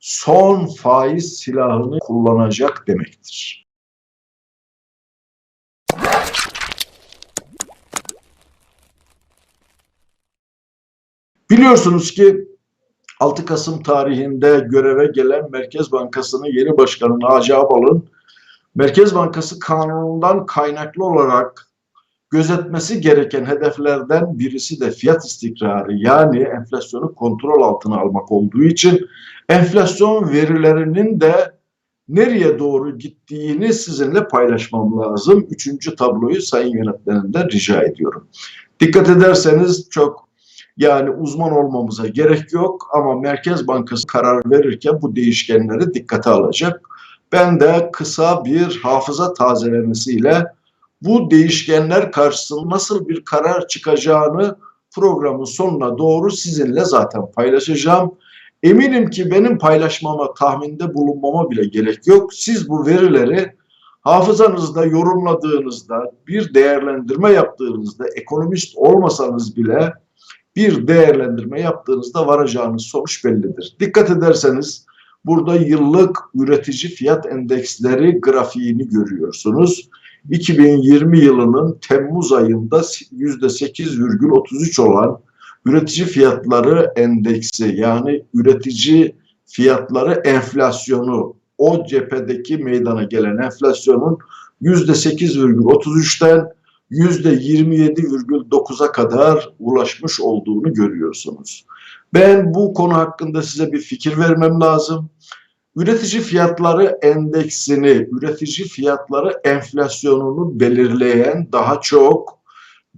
son faiz silahını kullanacak demektir. Biliyorsunuz ki 6 Kasım tarihinde göreve gelen Merkez Bankası'nın yeni başkanı Naci Abal'ın Merkez Bankası kanunundan kaynaklı olarak gözetmesi gereken hedeflerden birisi de fiyat istikrarı yani enflasyonu kontrol altına almak olduğu için enflasyon verilerinin de nereye doğru gittiğini sizinle paylaşmam lazım. Üçüncü tabloyu sayın yönetmenimden rica ediyorum. Dikkat ederseniz çok yani uzman olmamıza gerek yok ama Merkez Bankası karar verirken bu değişkenleri dikkate alacak. Ben de kısa bir hafıza tazelemesiyle bu değişkenler karşısında nasıl bir karar çıkacağını programın sonuna doğru sizinle zaten paylaşacağım. Eminim ki benim paylaşmama, tahminde bulunmama bile gerek yok. Siz bu verileri hafızanızda yorumladığınızda, bir değerlendirme yaptığınızda, ekonomist olmasanız bile bir değerlendirme yaptığınızda varacağınız sonuç bellidir. Dikkat ederseniz burada yıllık üretici fiyat endeksleri grafiğini görüyorsunuz. 2020 yılının Temmuz ayında %8,33 olan üretici fiyatları endeksi yani üretici fiyatları enflasyonu o cephedeki meydana gelen enflasyonun %8,33'ten %27,9'a kadar ulaşmış olduğunu görüyorsunuz. Ben bu konu hakkında size bir fikir vermem lazım. Üretici fiyatları endeksini, üretici fiyatları enflasyonunu belirleyen daha çok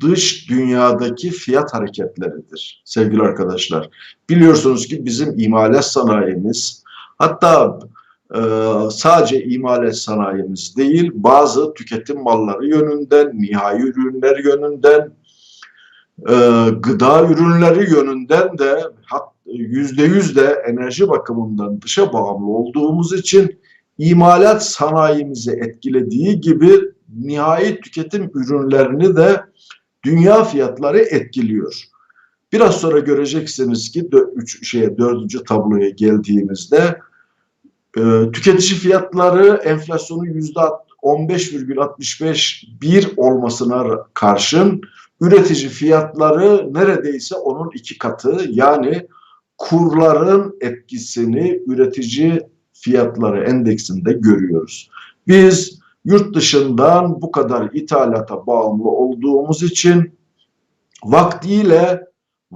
dış dünyadaki fiyat hareketleridir sevgili arkadaşlar. Biliyorsunuz ki bizim imalat sanayimiz hatta e, sadece imalat sanayimiz değil bazı tüketim malları yönünden, nihai ürünler yönünden, e, gıda ürünleri yönünden de yüzde yüz de enerji bakımından dışa bağımlı olduğumuz için imalat sanayimizi etkilediği gibi nihai tüketim ürünlerini de dünya fiyatları etkiliyor. Biraz sonra göreceksiniz ki üç şeye dördüncü tabloya geldiğimizde e, tüketici fiyatları enflasyonu yüzde 15,65 bir olmasına karşın üretici fiyatları neredeyse onun iki katı yani kurların etkisini üretici fiyatları endeksinde görüyoruz. Biz yurt dışından bu kadar ithalata bağımlı olduğumuz için vaktiyle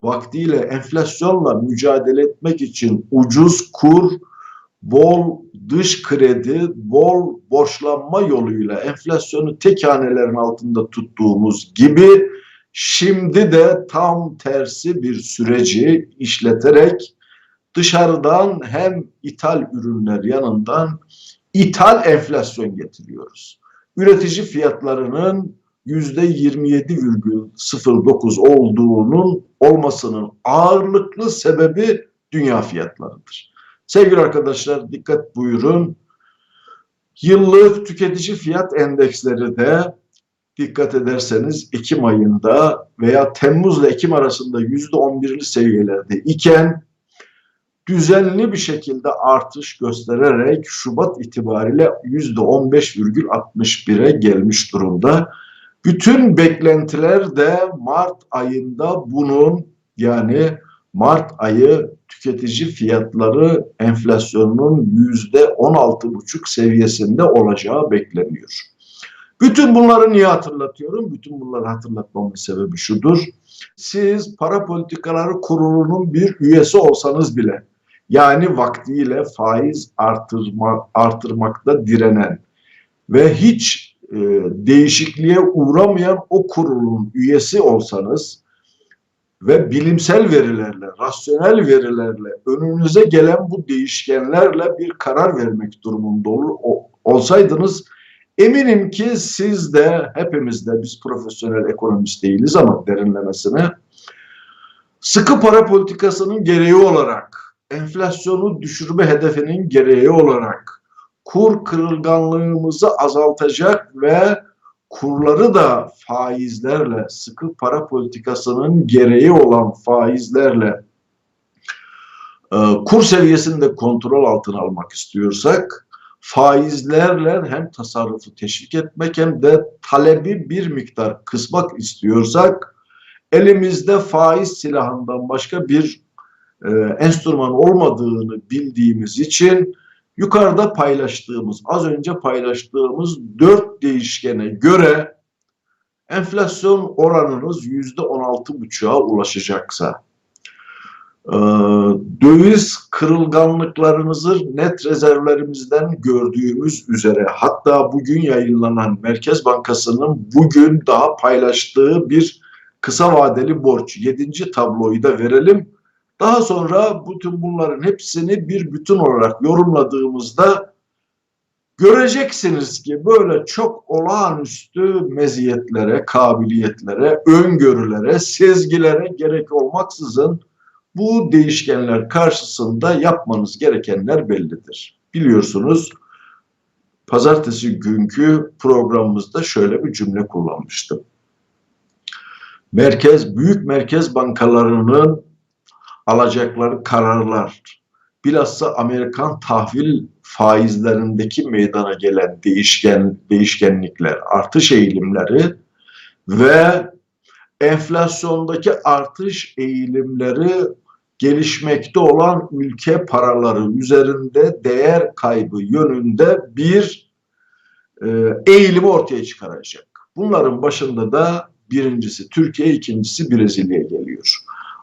vaktiyle enflasyonla mücadele etmek için ucuz kur, bol dış kredi, bol borçlanma yoluyla enflasyonu tek hanelerin altında tuttuğumuz gibi Şimdi de tam tersi bir süreci işleterek dışarıdan hem ithal ürünler yanından ithal enflasyon getiriyoruz. Üretici fiyatlarının %27,09 olduğunun olmasının ağırlıklı sebebi dünya fiyatlarıdır. Sevgili arkadaşlar dikkat buyurun. Yıllık tüketici fiyat endeksleri de dikkat ederseniz Ekim ayında veya Temmuz ile Ekim arasında yüzde on birli seviyelerde iken düzenli bir şekilde artış göstererek Şubat itibariyle yüzde on beş virgül 61'e gelmiş durumda. Bütün beklentiler de Mart ayında bunun yani Mart ayı tüketici fiyatları enflasyonunun yüzde on altı buçuk seviyesinde olacağı bekleniyor. Bütün bunları niye hatırlatıyorum? Bütün bunları hatırlatmamın sebebi şudur. Siz para politikaları kurulunun bir üyesi olsanız bile yani vaktiyle faiz artırma, artırmakta direnen ve hiç e, değişikliğe uğramayan o kurulun üyesi olsanız ve bilimsel verilerle, rasyonel verilerle önünüze gelen bu değişkenlerle bir karar vermek durumunda ol, olsaydınız Eminim ki siz de hepimiz de biz profesyonel ekonomist değiliz ama derinlemesine sıkı para politikasının gereği olarak enflasyonu düşürme hedefinin gereği olarak kur kırılganlığımızı azaltacak ve kurları da faizlerle sıkı para politikasının gereği olan faizlerle e, kur seviyesini de kontrol altına almak istiyorsak faizlerle hem tasarrufu teşvik etmek hem de talebi bir miktar kısmak istiyorsak elimizde faiz silahından başka bir e, enstrüman olmadığını bildiğimiz için yukarıda paylaştığımız, az önce paylaştığımız dört değişkene göre enflasyon oranınız yüzde on altı buçuğa ulaşacaksa, döviz kırılganlıklarınızı net rezervlerimizden gördüğümüz üzere hatta bugün yayınlanan Merkez Bankası'nın bugün daha paylaştığı bir kısa vadeli borç 7. tabloyu da verelim. Daha sonra bütün bunların hepsini bir bütün olarak yorumladığımızda göreceksiniz ki böyle çok olağanüstü meziyetlere, kabiliyetlere, öngörülere, sezgilere gerek olmaksızın bu değişkenler karşısında yapmanız gerekenler bellidir. Biliyorsunuz pazartesi günkü programımızda şöyle bir cümle kullanmıştım. Merkez, büyük merkez bankalarının alacakları kararlar, bilhassa Amerikan tahvil faizlerindeki meydana gelen değişken değişkenlikler, artış eğilimleri ve enflasyondaki artış eğilimleri gelişmekte olan ülke paraları üzerinde değer kaybı yönünde bir e, eğilimi ortaya çıkaracak. Bunların başında da birincisi Türkiye, ikincisi Brezilya geliyor.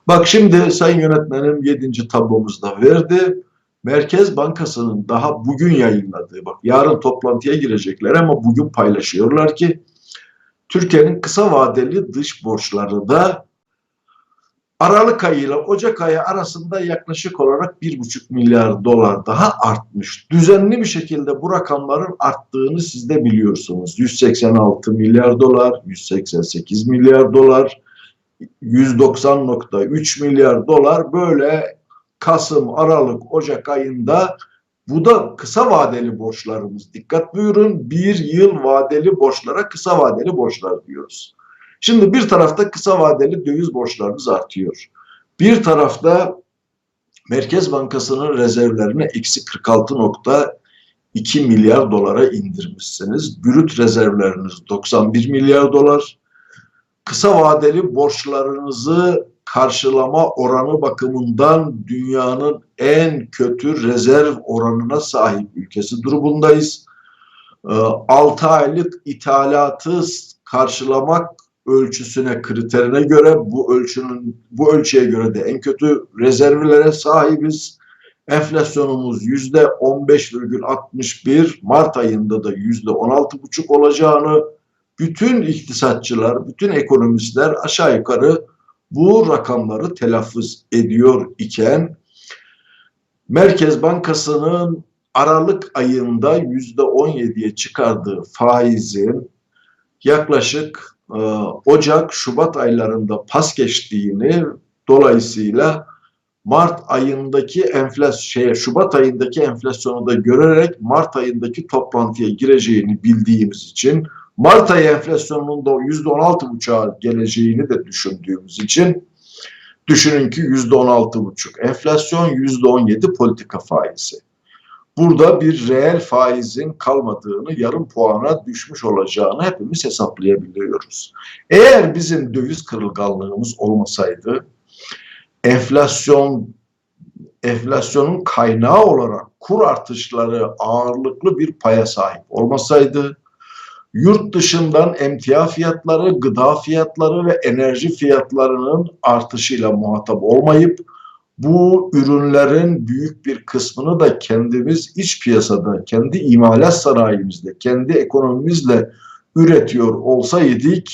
Bak şimdi Sayın Yönetmenim 7. tablomuzda verdi. Merkez Bankası'nın daha bugün yayınladığı, bak yarın toplantıya girecekler ama bugün paylaşıyorlar ki Türkiye'nin kısa vadeli dış borçları da Aralık ayı ile Ocak ayı arasında yaklaşık olarak 1,5 milyar dolar daha artmış. Düzenli bir şekilde bu rakamların arttığını siz de biliyorsunuz. 186 milyar dolar, 188 milyar dolar, 190.3 milyar dolar böyle Kasım, Aralık, Ocak ayında bu da kısa vadeli borçlarımız. Dikkat buyurun bir yıl vadeli borçlara kısa vadeli borçlar diyoruz. Şimdi bir tarafta kısa vadeli döviz borçlarımız artıyor. Bir tarafta Merkez Bankası'nın rezervlerini eksi 46.2 milyar dolara indirmişsiniz. Brüt rezervleriniz 91 milyar dolar. Kısa vadeli borçlarınızı karşılama oranı bakımından dünyanın en kötü rezerv oranına sahip ülkesi durumundayız. 6 aylık ithalatı karşılamak ölçüsüne, kriterine göre bu ölçünün bu ölçüye göre de en kötü rezervlere sahibiz. Enflasyonumuz yüzde 15,61 Mart ayında da yüzde 16,5 olacağını bütün iktisatçılar, bütün ekonomistler aşağı yukarı bu rakamları telaffuz ediyor iken Merkez Bankası'nın Aralık ayında yüzde 17'ye çıkardığı faizin yaklaşık Ocak, Şubat aylarında pas geçtiğini dolayısıyla Mart ayındaki enflasyon, şey, Şubat ayındaki enflasyonu da görerek Mart ayındaki toplantıya gireceğini bildiğimiz için Mart ayı enflasyonunun da yüzde on altı buçuğa geleceğini de düşündüğümüz için düşünün ki yüzde on altı buçuk enflasyon yüzde on yedi politika faizi. Burada bir reel faizin kalmadığını, yarım puana düşmüş olacağını hepimiz hesaplayabiliyoruz. Eğer bizim döviz kırılganlığımız olmasaydı, enflasyon enflasyonun kaynağı olarak kur artışları ağırlıklı bir paya sahip olmasaydı, yurt dışından emtia fiyatları, gıda fiyatları ve enerji fiyatlarının artışıyla muhatap olmayıp bu ürünlerin büyük bir kısmını da kendimiz iç piyasada, kendi imalat sanayimizde, kendi ekonomimizle üretiyor olsaydık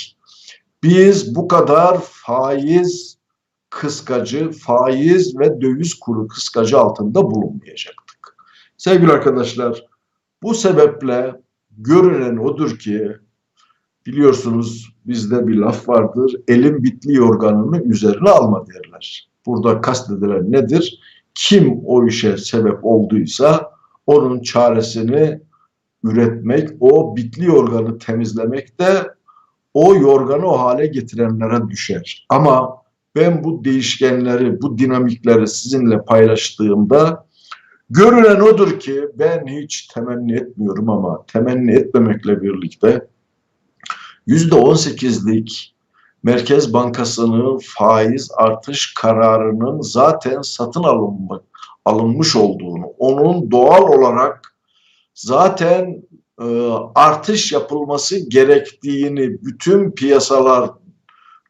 biz bu kadar faiz kıskacı, faiz ve döviz kuru kıskacı altında bulunmayacaktık. Sevgili arkadaşlar, bu sebeple görünen odur ki biliyorsunuz bizde bir laf vardır. Elin bitli yorganını üzerine alma derler. Burada kastedilen nedir? Kim o işe sebep olduysa onun çaresini üretmek, o bitli yorganı temizlemek de o yorganı o hale getirenlere düşer. Ama ben bu değişkenleri, bu dinamikleri sizinle paylaştığımda görülen odur ki ben hiç temenni etmiyorum ama temenni etmemekle birlikte %18'lik Merkez Bankası'nın faiz artış kararının zaten satın alınma, alınmış olduğunu, onun doğal olarak zaten e, artış yapılması gerektiğini bütün piyasalar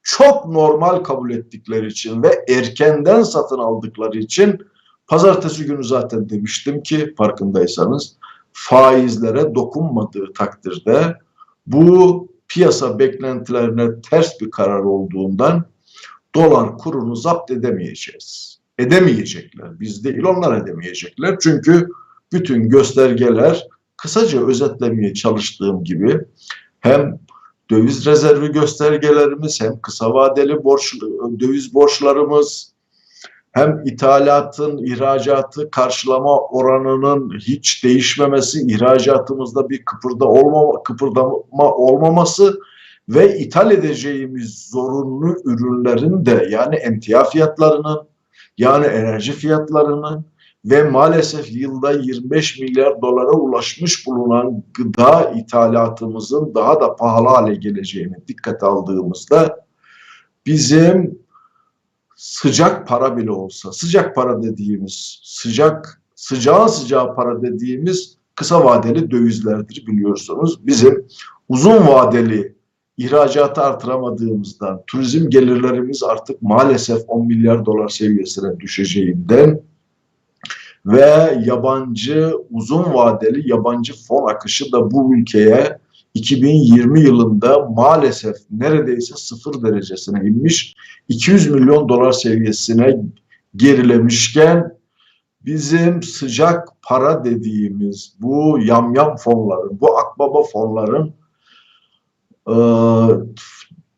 çok normal kabul ettikleri için ve erkenden satın aldıkları için pazartesi günü zaten demiştim ki farkındaysanız faizlere dokunmadığı takdirde bu piyasa beklentilerine ters bir karar olduğundan dolar kurunu zapt edemeyeceğiz. Edemeyecekler. Biz değil onlar edemeyecekler. Çünkü bütün göstergeler kısaca özetlemeye çalıştığım gibi hem döviz rezervi göstergelerimiz hem kısa vadeli borç, döviz borçlarımız hem ithalatın ihracatı karşılama oranının hiç değişmemesi, ihracatımızda bir kıpırda olmama, kıpırdama olmaması ve ithal edeceğimiz zorunlu ürünlerin de yani emtia fiyatlarının yani enerji fiyatlarının ve maalesef yılda 25 milyar dolara ulaşmış bulunan gıda ithalatımızın daha da pahalı hale geleceğini dikkate aldığımızda bizim sıcak para bile olsa, sıcak para dediğimiz, sıcak sıcağın sıcağı para dediğimiz kısa vadeli dövizlerdir biliyorsunuz. Bizim uzun vadeli ihracatı artıramadığımızdan, turizm gelirlerimiz artık maalesef 10 milyar dolar seviyesine düşeceğinden ve yabancı uzun vadeli yabancı fon akışı da bu ülkeye 2020 yılında maalesef neredeyse sıfır derecesine inmiş 200 milyon dolar seviyesine gerilemişken bizim sıcak para dediğimiz bu yamyam fonların, bu akbaba fonların e,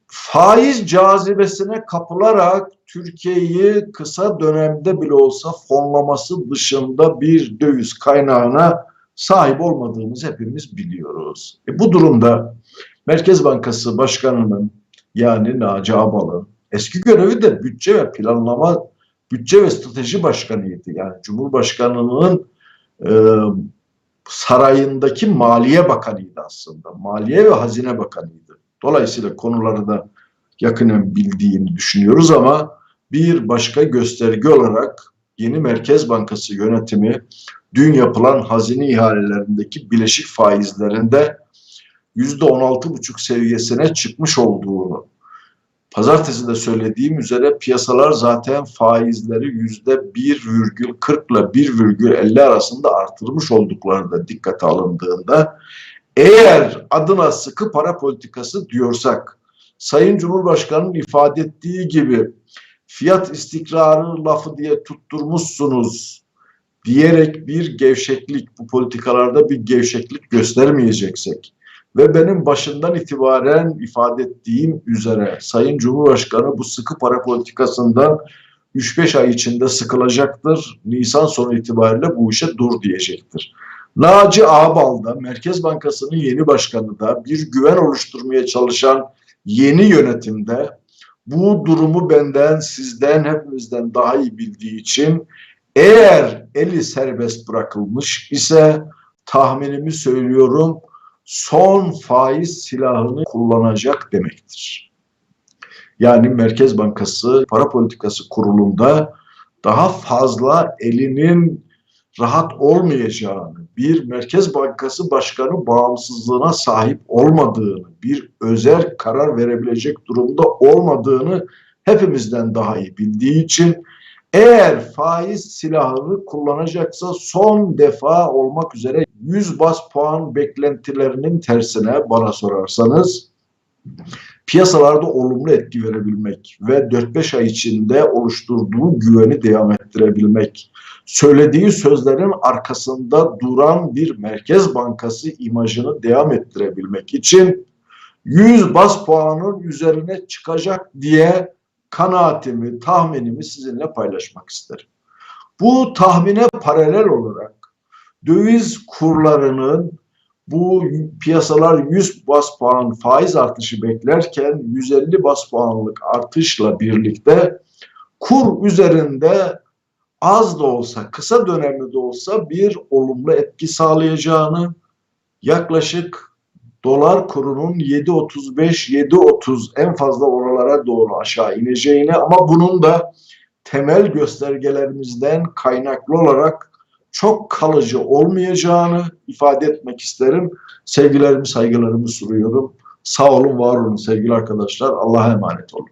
faiz cazibesine kapılarak Türkiye'yi kısa dönemde bile olsa fonlaması dışında bir döviz kaynağına sahip olmadığımızı hepimiz biliyoruz. E bu durumda Merkez Bankası Başkanı'nın yani Naci Abal'ın eski görevi de bütçe ve planlama, bütçe ve strateji başkanıydı. Yani Cumhurbaşkanı'nın e, sarayındaki Maliye Bakanıydı aslında. Maliye ve Hazine Bakanıydı. Dolayısıyla konuları da yakinen bildiğini düşünüyoruz ama bir başka gösterge olarak yeni Merkez Bankası yönetimi dün yapılan hazine ihalelerindeki bileşik faizlerinde yüzde 16,5 seviyesine çıkmış olduğunu pazartesi de söylediğim üzere piyasalar zaten faizleri yüzde 1,40 ile 1,50 arasında artırmış olduklarını dikkate alındığında eğer adına sıkı para politikası diyorsak Sayın Cumhurbaşkanı'nın ifade ettiği gibi fiyat istikrarı lafı diye tutturmuşsunuz diyerek bir gevşeklik bu politikalarda bir gevşeklik göstermeyeceksek ve benim başından itibaren ifade ettiğim üzere Sayın Cumhurbaşkanı bu sıkı para politikasından 3-5 ay içinde sıkılacaktır. Nisan sonu itibariyle bu işe dur diyecektir. Naci Ağbal da Merkez Bankası'nın yeni başkanı da bir güven oluşturmaya çalışan yeni yönetimde bu durumu benden, sizden, hepimizden daha iyi bildiği için eğer eli serbest bırakılmış ise tahminimi söylüyorum son faiz silahını kullanacak demektir. Yani Merkez Bankası Para Politikası Kurulu'nda daha fazla elinin rahat olmayacağını, bir Merkez Bankası Başkanı bağımsızlığına sahip olmadığını, bir özel karar verebilecek durumda olmadığını hepimizden daha iyi bildiği için eğer faiz silahını kullanacaksa son defa olmak üzere 100 bas puan beklentilerinin tersine bana sorarsanız piyasalarda olumlu etki verebilmek ve 4-5 ay içinde oluşturduğu güveni devam ettirebilmek, söylediği sözlerin arkasında duran bir merkez bankası imajını devam ettirebilmek için 100 bas puanın üzerine çıkacak diye kanaatimi, tahminimi sizinle paylaşmak isterim. Bu tahmine paralel olarak döviz kurlarının bu piyasalar 100 bas puan faiz artışı beklerken 150 bas puanlık artışla birlikte kur üzerinde az da olsa, kısa dönemli de olsa bir olumlu etki sağlayacağını, yaklaşık dolar kurunun 7.35-7.30 en fazla oralara doğru aşağı ineceğini ama bunun da temel göstergelerimizden kaynaklı olarak çok kalıcı olmayacağını ifade etmek isterim. Sevgilerimi, saygılarımı sunuyorum. Sağ olun, var olun sevgili arkadaşlar. Allah'a emanet olun.